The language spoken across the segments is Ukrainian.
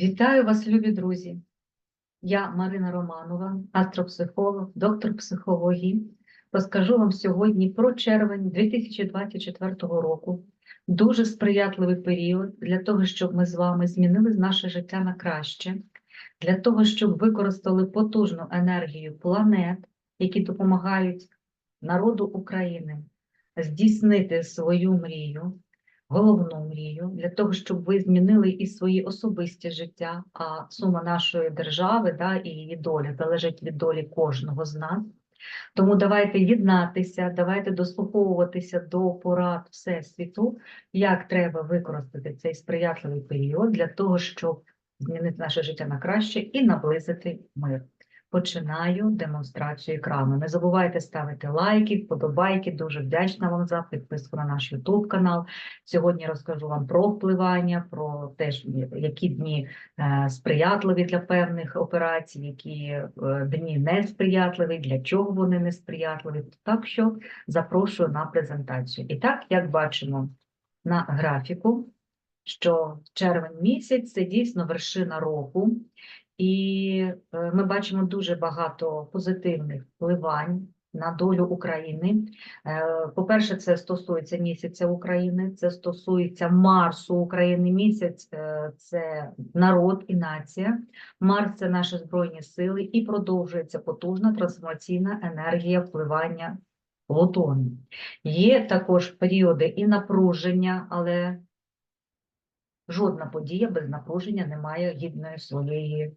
Вітаю вас, любі друзі! Я Марина Романова, астропсихолог, доктор психології. Розкажу вам сьогодні про червень 2024 року. Дуже сприятливий період для того, щоб ми з вами змінили наше життя на краще, для того, щоб використали потужну енергію планет, які допомагають народу України здійснити свою мрію, головну мрію для того, щоб ви змінили і свої особисті життя, а сума нашої держави да, і її доля залежить від долі кожного з нас. Тому давайте єднатися, давайте дослуховуватися до порад Всесвіту, як треба використати цей сприятливий період для того, щоб змінити наше життя на краще і наблизити мир. Починаю демонстрацію екрану. Не забувайте ставити лайки, вподобайки. Дуже вдячна вам за підписку на наш YouTube канал. Сьогодні розкажу вам про впливання, про те, які дні е, сприятливі для певних операцій, які е, дні несприятливі, для чого вони несприятливі. Так що запрошую на презентацію. І так, як бачимо на графіку, що червень місяць це дійсно вершина року. І е, ми бачимо дуже багато позитивних впливань на долю України. Е, По-перше, це стосується місяця України, це стосується Марсу України. Місяць е, це народ і нація. Марс це наші збройні сили, і продовжується потужна трансформаційна енергія впливання Плутону. Є також періоди і напруження, але жодна подія без напруження не має гідної своєї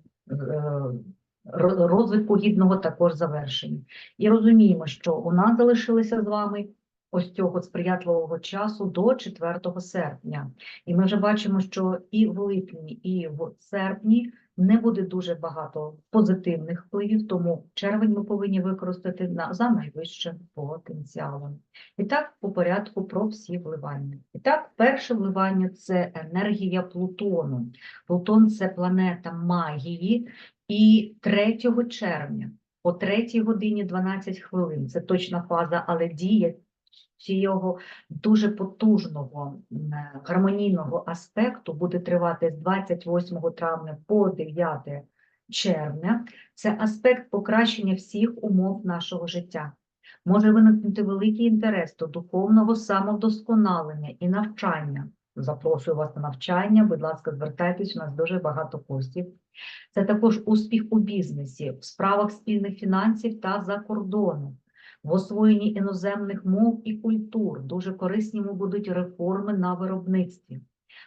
розвитку гідного також завершення. І розуміємо, що у нас залишилися з вами ось цього сприятливого часу до 4 серпня. І ми вже бачимо, що і в липні, і в серпні не буде дуже багато позитивних впливів, тому червень ми повинні використати на, за найвищим потенціалом. І так, по порядку про всі вливання. І так, перше вливання це енергія Плутону. Плутон це планета магії, і 3 червня о 3 годині 12 хвилин, це точна фаза, але дія цього дуже потужного гармонійного аспекту буде тривати з 28 травня по 9 червня. Це аспект покращення всіх умов нашого життя. Може виникнути великий інтерес до духовного самовдосконалення і навчання. Запрошую вас на навчання, будь ласка, звертайтесь, у нас дуже багато курсів. Це також успіх у бізнесі, в справах спільних фінансів та за кордоном, в освоєнні іноземних мов і культур. Дуже корисніми будуть реформи на виробництві.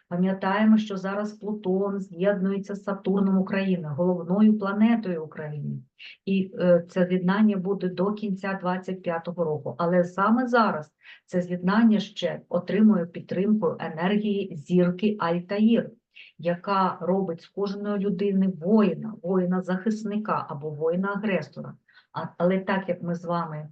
Пам'ятаємо, що зараз Плутон з'єднується з Сатурном України, головною планетою України. І е, це з'єднання буде до кінця 25-го року. Але саме зараз це з'єднання ще отримує підтримку енергії зірки Альтаїр, яка робить з кожної людини воїна, воїна-захисника або воїна-агресора. Але так як ми з вами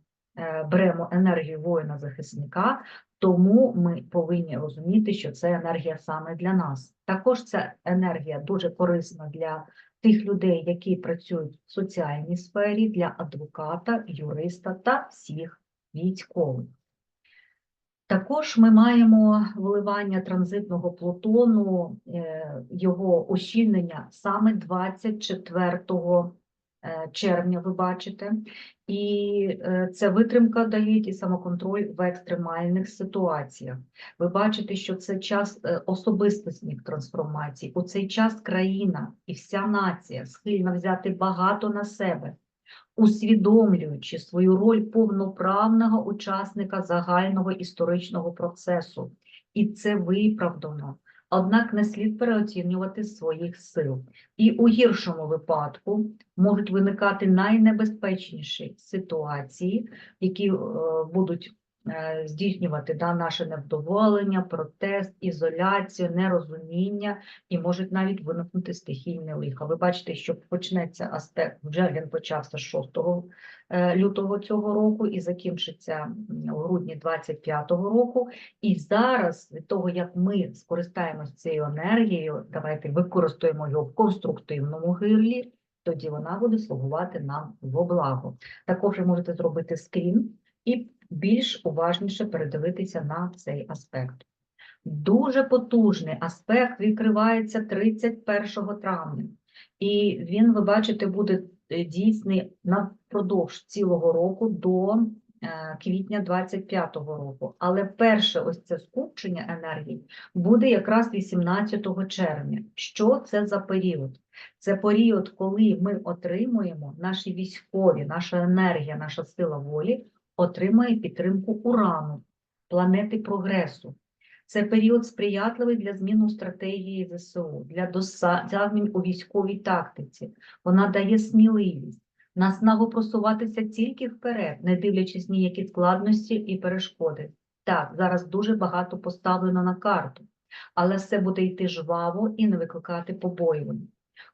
беремо енергію воїна-захисника, тому ми повинні розуміти, що це енергія саме для нас. Також ця енергія дуже корисна для тих людей, які працюють в соціальній сфері, для адвоката, юриста та всіх військових. Також ми маємо вливання транзитного плутону, е, його ущільнення саме 24 е, червня, ви бачите, і е, це витримка дає і самоконтроль в екстремальних ситуаціях. Ви бачите, що це час е, особистісних трансформацій. У цей час країна і вся нація схильна взяти багато на себе, усвідомлюючи свою роль повноправного учасника загального історичного процесу. І це виправдано. Однак не слід переоцінювати своїх сил. І у гіршому випадку можуть виникати найнебезпечніші ситуації, які е, будуть здійснювати да, наше невдоволення, протест, ізоляцію, нерозуміння і можуть навіть виникнути стихійне лихо. Ви бачите, що почнеться аспект, вже він почався з 6 е, лютого цього року і закінчиться у грудні 25-го року. І зараз, від того, як ми скористаємося цією енергією, давайте використаємо його в конструктивному гирлі, тоді вона буде слугувати нам во благо. Також ви можете зробити скрін і більш уважніше передивитися на цей аспект. Дуже потужний аспект відкривається 31 травня. І він, ви бачите, буде е, дійсний напродовж цілого року до е, квітня 25-го року. Але перше ось це скупчення енергії буде якраз 18 червня. Що це за період? Це період, коли ми отримуємо наші військові, наша енергія, наша сила волі отримує підтримку урану, планети прогресу. Це період сприятливий для зміни стратегії ЗСУ, для досягнень у військовій тактиці. Вона дає сміливість, наснагу просуватися тільки вперед, не дивлячись ніякі складності і перешкоди. Так, зараз дуже багато поставлено на карту, але все буде йти жваво і не викликати побоювань.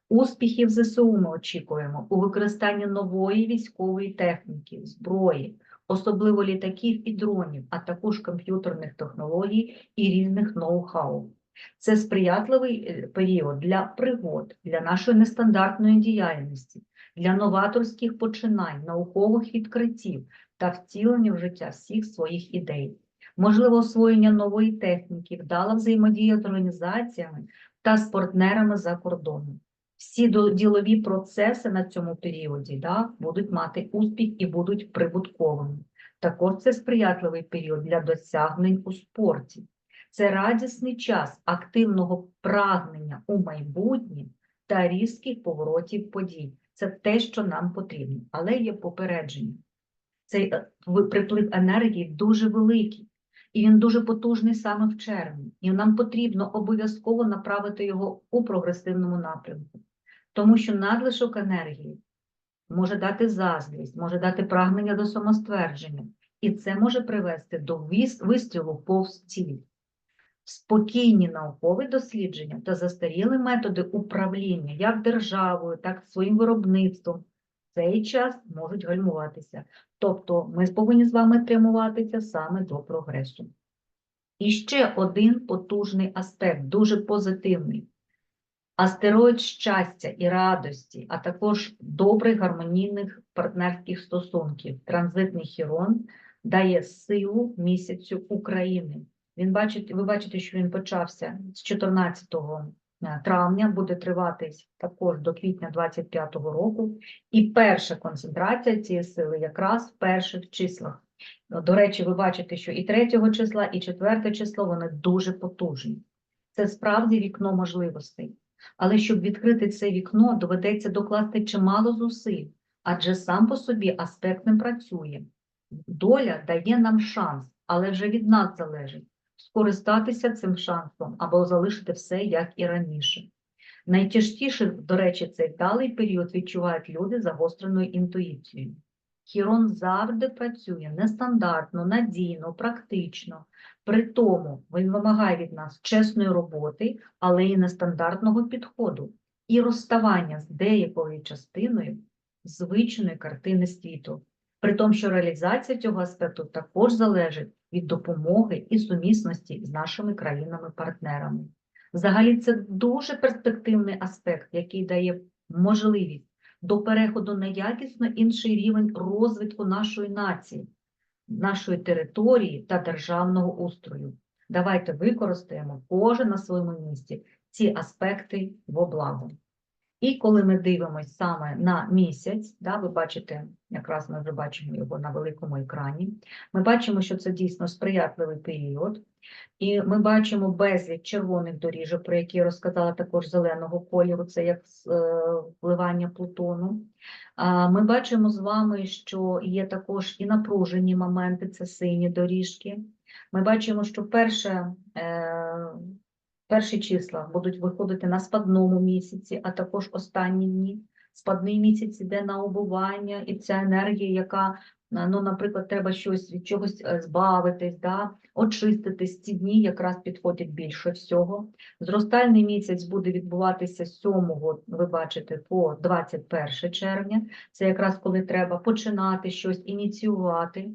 Успіхів ЗСУ ми очікуємо у використанні нової військової техніки, зброї, особливо літаків і дронів, а також комп'ютерних технологій і різних ноу-хау. Це сприятливий е, період для пригод, для нашої нестандартної діяльності, для новаторських починань, наукових відкриттів та втілення в життя всіх своїх ідей. Можливо, освоєння нової техніки, вдала взаємодія з організаціями та з партнерами за кордоном всі ділові процеси на цьому періоді да, будуть мати успіх і будуть прибутковими. Також це сприятливий період для досягнень у спорті. Це радісний час активного прагнення у майбутнє та різких поворотів подій. Це те, що нам потрібно, але є попередження. Цей е, приплив енергії дуже великий, і він дуже потужний саме в червні. І нам потрібно обов'язково направити його у прогресивному напрямку тому що надлишок енергії може дати заздрість, може дати прагнення до самоствердження, і це може привести до вистрілу повз ціль. Спокійні наукові дослідження та застаріли методи управління як державою, так і своїм виробництвом в цей час можуть гальмуватися. Тобто ми повинні з вами тримуватися саме до прогресу. І ще один потужний аспект, дуже позитивний. Астероїд щастя і радості, а також добрих гармонійних партнерських стосунків. Транзитний хірон дає силу місяцю України. Він бачить, ви бачите, що він почався з 14 е, травня, буде тривати також до квітня 25-го року. І перша концентрація цієї сили якраз в перших числах. До речі, ви бачите, що і 3 числа, і 4 число вони дуже потужні. Це справді вікно можливостей. Але щоб відкрити це вікно, доведеться докласти чимало зусиль, адже сам по собі аспект не працює. Доля дає нам шанс, але вже від нас залежить скористатися цим шансом або залишити все як і раніше. Найтяжчіше, до речі, цей вдалий період відчувають люди загостреною інтуїцією. Хірон завжди працює нестандартно, надійно, практично, при тому він вимагає від нас чесної роботи, але і нестандартного підходу, і розставання з деякою частиною звичної картини світу, при тому, що реалізація цього аспекту також залежить від допомоги і сумісності з нашими країнами-партнерами. Взагалі, це дуже перспективний аспект, який дає можливість до переходу на якісно інший рівень розвитку нашої нації нашої території та державного устрою. Давайте використаємо кожен на своєму місці ці аспекти в благо. І коли ми дивимося саме на місяць, да, ви бачите, якраз ми вже бачимо його на великому екрані, ми бачимо, що це дійсно сприятливий період, і ми бачимо безліч червоних доріжок, про які я розказала також зеленого кольору, це як е, впливання Плутону. Ми бачимо з вами, що є також і напружені моменти, це сині доріжки. Ми бачимо, що перше, е, перші числа будуть виходити на спадному місяці, а також останні дні. Спадний місяць іде на обування, і ця енергія, яка ну, наприклад, треба щось від чогось е, збавитись, да, очиститись. Ці дні якраз підходять більше всього. Зростальний місяць буде відбуватися з 7, ви бачите, по 21 червня. Це якраз коли треба починати щось ініціювати.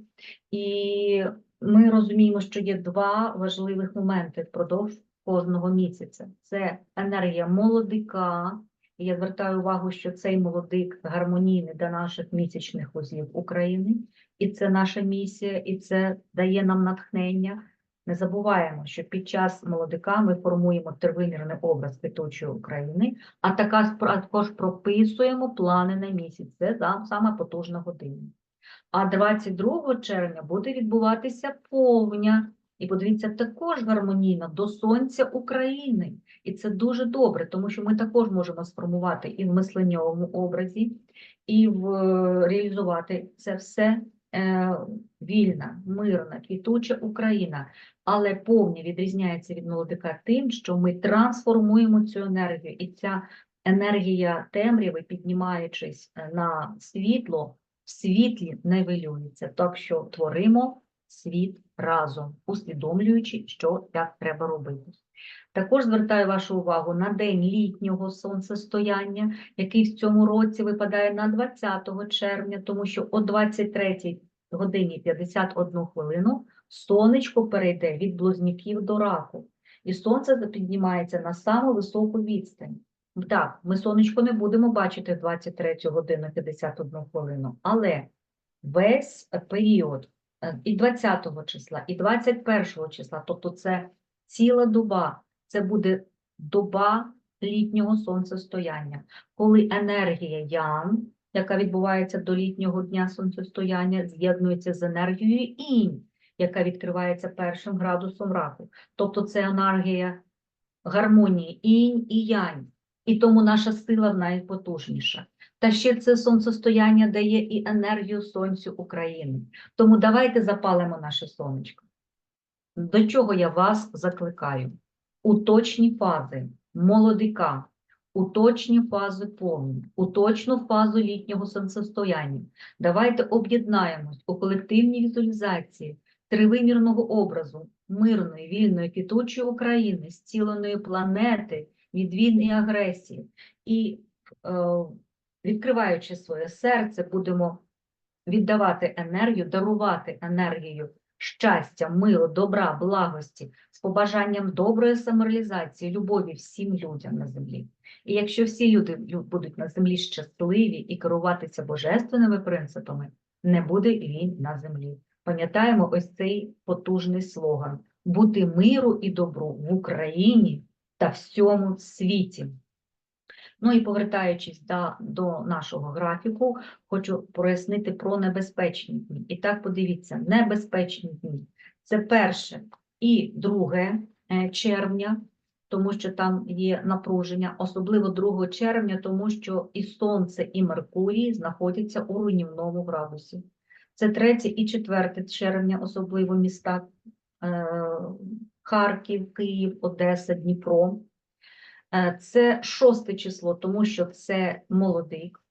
І ми розуміємо, що є два важливих моменти впродовж кожного місяця. Це енергія молодика. І я звертаю увагу, що цей молодик гармонійний для наших місячних узлів України, і це наша місія, і це дає нам натхнення Не забуваємо, що під час молодика ми формуємо тривимірний образ квітучої України, а така також прописуємо плани на місяць. Це за- сама потужна година. А 22 червня буде відбуватися повня. І подивіться, також гармонійно до Сонця України. І це дуже добре, тому що ми також можемо сформувати і в мисленнєвому образі, і в реалізувати це все е, вільна, мирна, квітуча Україна. Але повня відрізняється від молодика тим, що ми трансформуємо цю енергію, і ця енергія темряви, піднімаючись е, на світло, в світлі нивелюється. Так що творимо світ разом, усвідомлюючи, що як треба робити. Також звертаю вашу увагу на день літнього сонцестояння, який в цьому році випадає на 20 червня, тому що о 23 годині 51 хвилину сонечко перейде від близнюків до раку, і сонце піднімається на саму високу відстань. Так, ми сонечко не будемо бачити в 23 годину 51 хвилину, але весь період і 20 числа, і 21 числа, тобто це ціла доба, це буде доба літнього сонцестояння, коли енергія Ян, яка відбувається до літнього дня сонцестояння, з'єднується з енергією інь, яка відкривається першим градусом раку. Тобто це енергія гармонії інь і янь. І тому наша сила найпотужніша. Та ще це сонцестояння дає і енергію сонцю України. Тому давайте запалимо наше сонечко. До чого я вас закликаю? У точні фази молодика, у точні фази повні, у точну фазу літнього сонцестояння. Давайте об'єднаємось у колективній візуалізації тривимірного образу мирної, вільної, квітучої України, зціленої планети від війн і агресії. І е, відкриваючи своє серце, будемо віддавати енергію, дарувати енергію щастя, миру, добра, благості, з побажанням доброї самореалізації, любові всім людям на землі. І якщо всі люди будуть на землі щасливі і керуватися божественними принципами, не буде війн на землі. Пам'ятаємо ось цей потужний слоган бути миру і добру в Україні та всьому світі. Ну і повертаючись до, до нашого графіку, хочу прояснити про небезпечні дні. І так, подивіться, небезпечні дні. Це перше і друге е, червня, тому що там є напруження, особливо 2 червня, тому що і Сонце, і Меркурій знаходяться у руйнівному градусі. Це 3 і 4 червня, особливо міста е, Харків, Київ, Одеса, Дніпро. Е, Це шосте число, тому що це молодик.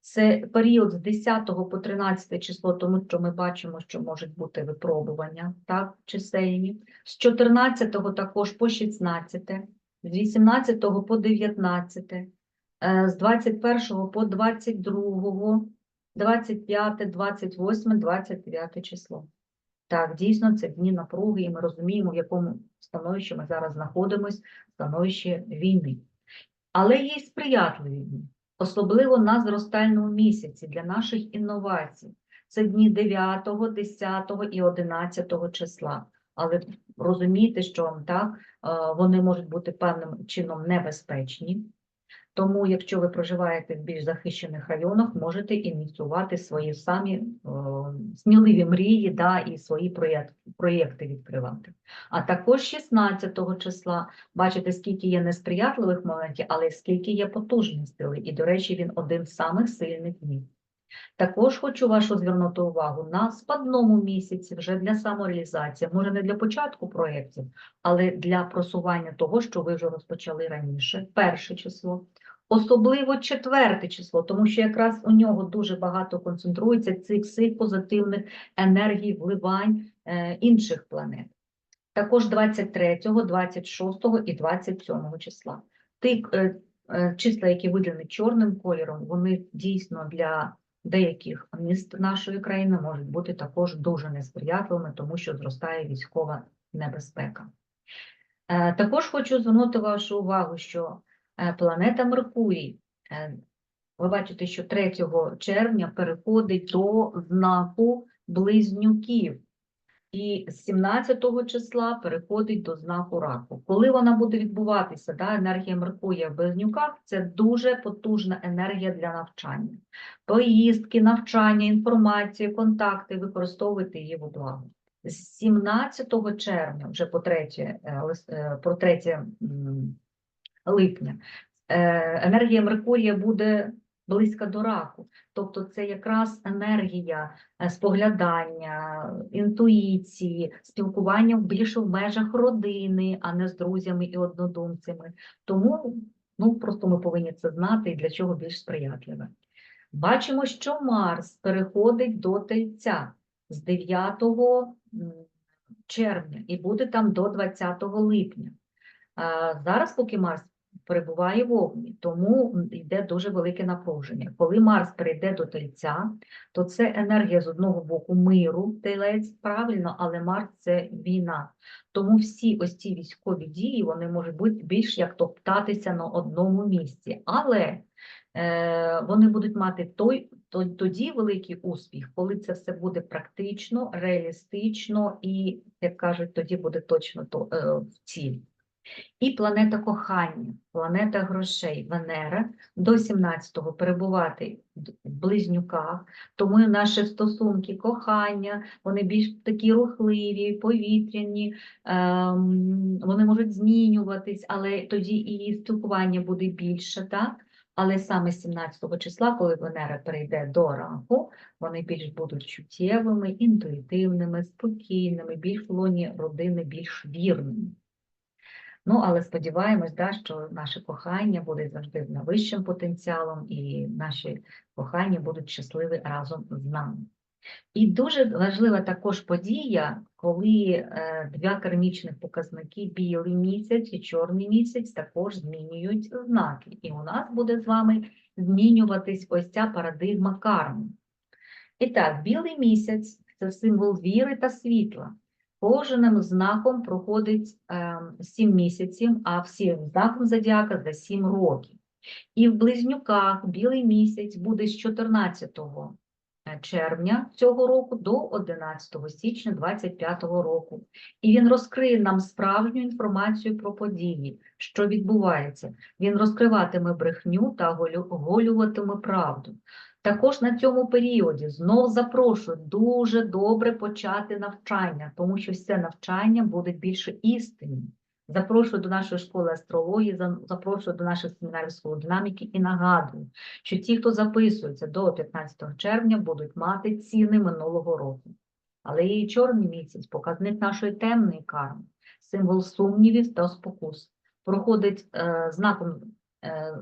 Це період з 10 по 13 число, тому що ми бачимо, що можуть бути випробування, так, чисельні. З 14 також по 16, з 18 по 19, е, з 21 по 22, 25, 28, 29 число. Так, дійсно, це дні напруги, і ми розуміємо, в якому становищі ми зараз знаходимося, становище війни. Але є й сприятливі дні, особливо на зростальному місяці для наших інновацій. Це дні 9, 10 і 11 числа. Але розумійте, що так, е, вони можуть бути певним чином небезпечні. Тому, якщо ви проживаєте в більш захищених районах, можете ініціювати свої самі е, сміливі мрії да, і свої проєкти, проєкти відкривати. А також 16 числа, бачите, скільки є несприятливих моментів, але скільки є потужних сили. І, до речі, він один з самих сильних днів. Також хочу вашу звернути увагу на спадному місяці вже для самореалізації, може не для початку проєктів, але для просування того, що ви вже розпочали раніше, перше число. Особливо четверте число, тому що якраз у нього дуже багато концентрується цих всіх позитивних енергій, вливань е, інших планет. Також 23, 26 і 27 числа. Ті е, е, числа, які видані чорним кольором, вони дійсно для деяких міст нашої країни можуть бути також дуже несприятливими, тому що зростає військова небезпека. Е, Також хочу звернути вашу увагу, що планета Меркурій, е, ви бачите, що 3 червня переходить до знаку близнюків. і з 17 числа переходить до знаку раку. Коли вона буде відбуватися, да, енергія Меркурія в Близнюках – це дуже потужна енергія для навчання. Поїздки, навчання, інформація, контакти, використовуйте її в благо. З 17 червня, вже по 3, е, е, 3 м, липня, е, енергія Меркурія буде близька до раку. Тобто це якраз енергія е, споглядання, інтуїції, спілкування більше в межах родини, а не з друзями і однодумцями. Тому ну, просто ми повинні це знати і для чого більш сприятливе. Бачимо, що Марс переходить до Тельця з 9 червня і буде там до 20 липня. А Зараз, поки Марс перебуває в Овні, тому йде дуже велике напруження. Коли Марс перейде до Тельця, то це енергія з одного боку миру, Телець, правильно, але Марс це війна. Тому всі ось ці військові дії вони можуть бути більш як топтатися на одному місці. Але е, вони будуть мати той, то- тоді великий успіх, коли це все буде практично, реалістично і, як кажуть, тоді буде точно то, е, в ціль. І планета кохання, планета грошей, Венера до 17-го перебувати в близнюках, тому наші стосунки кохання, вони більш такі рухливі, повітряні, ем, вони можуть змінюватись, але тоді і спілкування буде більше, так? Але саме 17 числа, коли Венера перейде до раку, вони більш будуть чуттєвими, інтуїтивними, спокійними, більш в лоні родини, більш вірними. Ну, але сподіваємось, да, що наше кохання буде завжди з найвищим потенціалом, і наші кохання будуть щасливі разом з нами. І дуже важлива також подія, коли е, два кармічних показники, білий місяць і чорний місяць, також змінюють знаки. І у нас буде з вами змінюватись ось ця парадигма карми. І так, білий місяць це символ віри та світла. Кожним знаком проходить сім 7 місяців, а всім знаком зодіака за 7 років. І в близнюках білий місяць буде з 14 е, червня цього року до 11 січня 25 року. І він розкриє нам справжню інформацію про події, що відбувається. Він розкриватиме брехню та голю- оголюватиме правду. Також на цьому періоді знов запрошую дуже добре почати навчання, тому що все навчання буде більше істинним. Запрошую до нашої школи астрології, запрошую до наших семінарів школи динаміки і нагадую, що ті, хто записується до 15 червня, будуть мати ціни минулого року. Але і чорний місяць, показник нашої темної карми, символ сумнівів та спокус, проходить е, знаком е,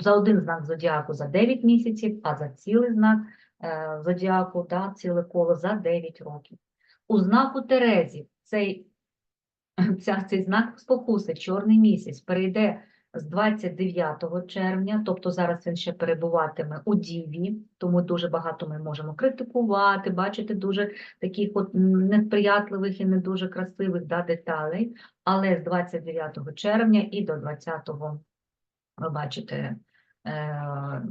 за один знак зодіаку за 9 місяців, а за цілий знак е, зодіаку, да, ціле коло за 9 років. У знаку Терезі цей, ця, цей знак спокуси, чорний місяць, перейде з 29 червня, тобто зараз він ще перебуватиме у Діві, тому дуже багато ми можемо критикувати, бачити дуже таких от несприятливих і не дуже красивих да, деталей, але з 29 червня і до 20 ви бачите, е,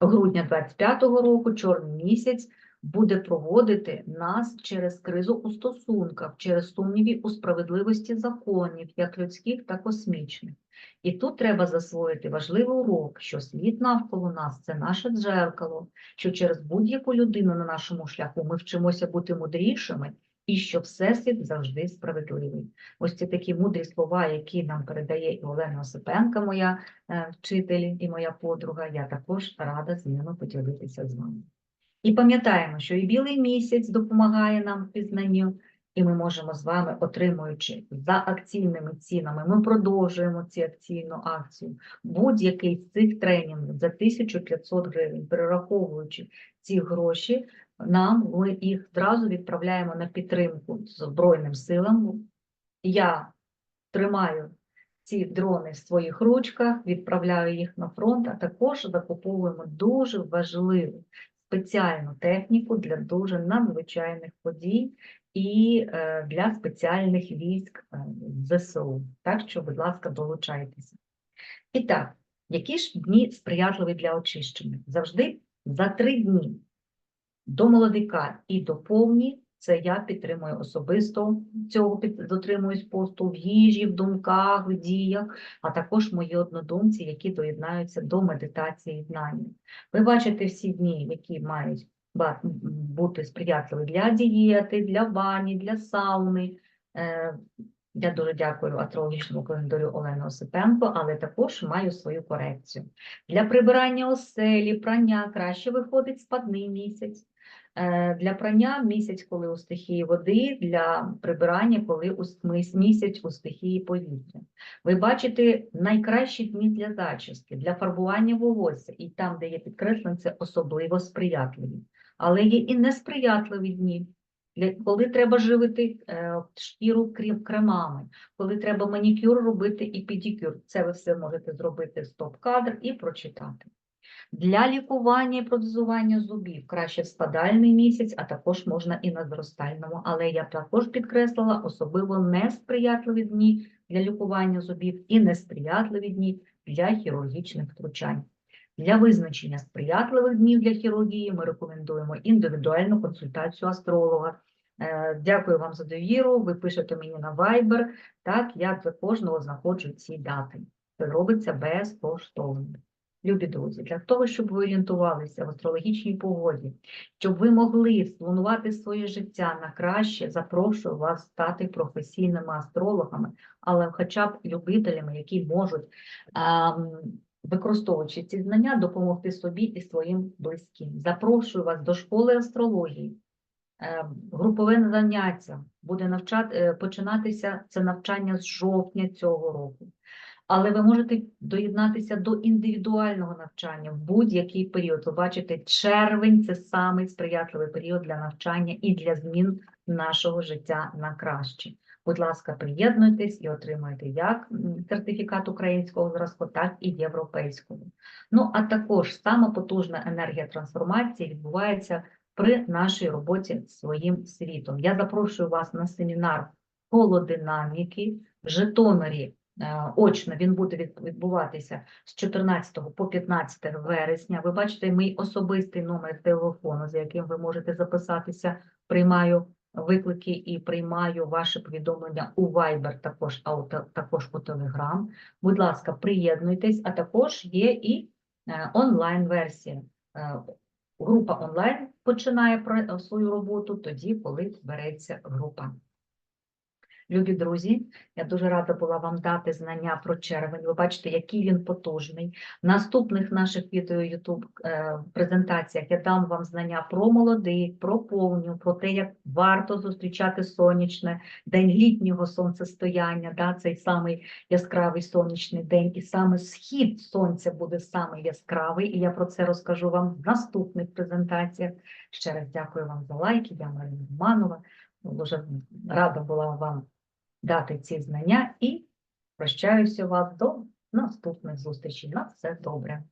грудня 25-го року чорний місяць буде проводити нас через кризу у стосунках, через сумніви у справедливості законів, як людських, так космічних. І тут треба засвоїти важливий урок, що світ навколо нас це наше дзеркало, що через будь-яку людину на нашому шляху ми вчимося бути мудрішими і що Всесвіт завжди справедливий. Ось ці такі мудрі слова, які нам передає і Олена Осипенка, моя е, вчитель і моя подруга, я також рада з ними поділитися з вами. І пам'ятаємо, що і білий місяць допомагає нам в пізнанню, і ми можемо з вами, отримуючи за акційними цінами, ми продовжуємо ці акційну акцію. Будь-який з цих тренінгів за 1500 гривень, перераховуючи ці гроші, нам ми їх зразу відправляємо на підтримку Збройним силам. Я тримаю ці дрони в своїх ручках, відправляю їх на фронт, а також закуповуємо дуже важливу спеціальну техніку для дуже надзвичайних подій і е, для спеціальних військ е, ЗСУ. Так що, будь ласка, долучайтеся. І так, які ж дні сприятливі для очищення? Завжди за три дні до молодика і до повні. Це я підтримую особисто цього дотримуюсь посту в їжі, в думках, в діях, а також мої однодумці, які доєднаються до медитації знання. Ви бачите всі дні, які мають бути сприятливі для дієти, для бані, для сауни. Е, Я дуже дякую астрологічному календарю Олени Осипенко, але також маю свою корекцію. Для прибирання оселі, прання краще виходить спадний місяць. Е, Для прання місяць, коли у стихії води, для прибирання, коли у місяць у стихії повітря. Ви бачите найкращі дні для зачіски, для фарбування волосся, і там, де є підкреслене, це особливо сприятливі. Але є і несприятливі дні, коли треба живити е, шкіру крем- кремами, коли треба манікюр робити і педикюр. Це ви все можете зробити в стоп-кадр і прочитати. Для лікування і протезування зубів краще в спадальний місяць, а також можна і на зростальному. Але я також підкреслила особливо несприятливі дні для лікування зубів і несприятливі дні для хірургічних втручань. Для визначення сприятливих днів для хірургії ми рекомендуємо індивідуальну консультацію астролога. Е, Дякую вам за довіру. Ви пишете мені на Viber. Так, я для кожного знаходжу ці дати. Це робиться безкоштовно. Любі друзі, для того, щоб ви орієнтувалися в астрологічній погоді, щоб ви могли спланувати своє життя на краще, запрошую вас стати професійними астрологами, але хоча б любителями, які можуть, ам, використовуючи ці знання, допомогти собі і своїм близьким. Запрошую вас до школи астрології. Е, Групове заняття буде навчати, е, починатися це навчання з жовтня цього року. Але ви можете доєднатися до індивідуального навчання в будь-який період. Ви бачите, червень це самий сприятливий період для навчання і для змін нашого життя на краще. Будь ласка, приєднуйтесь і отримайте як сертифікат українського зразку, так і європейського. Ну а також сама потужна енергія трансформації відбувається при нашій роботі з своїм світом. Я запрошую вас на семінар холодинаміки в Житомирі. Е, Очно він буде відбуватися з 14 по 15 вересня. Ви бачите мій особистий номер телефону, за яким ви можете записатися. Приймаю виклики і приймаю ваші повідомлення у Viber, також, а також у Telegram. Будь ласка, приєднуйтесь, а також є і е, онлайн-версія. Е, Група онлайн починає про- свою роботу тоді, коли береться група. Любі друзі, я дуже рада була вам дати знання про червень. Ви бачите, який він потужний. В наступних наших відео YouTube е, презентаціях я дам вам знання про молодих, про повню, про те, як варто зустрічати сонячне, день літнього сонцестояння, да, цей самий яскравий сонячний день, і саме схід сонця буде саме яскравий, і я про це розкажу вам в наступних презентаціях. Ще раз дякую вам за лайки. Я Марина Романова. Дуже рада була вам дати ці знання і прощаюся вас до наступних зустрічей. На все добре.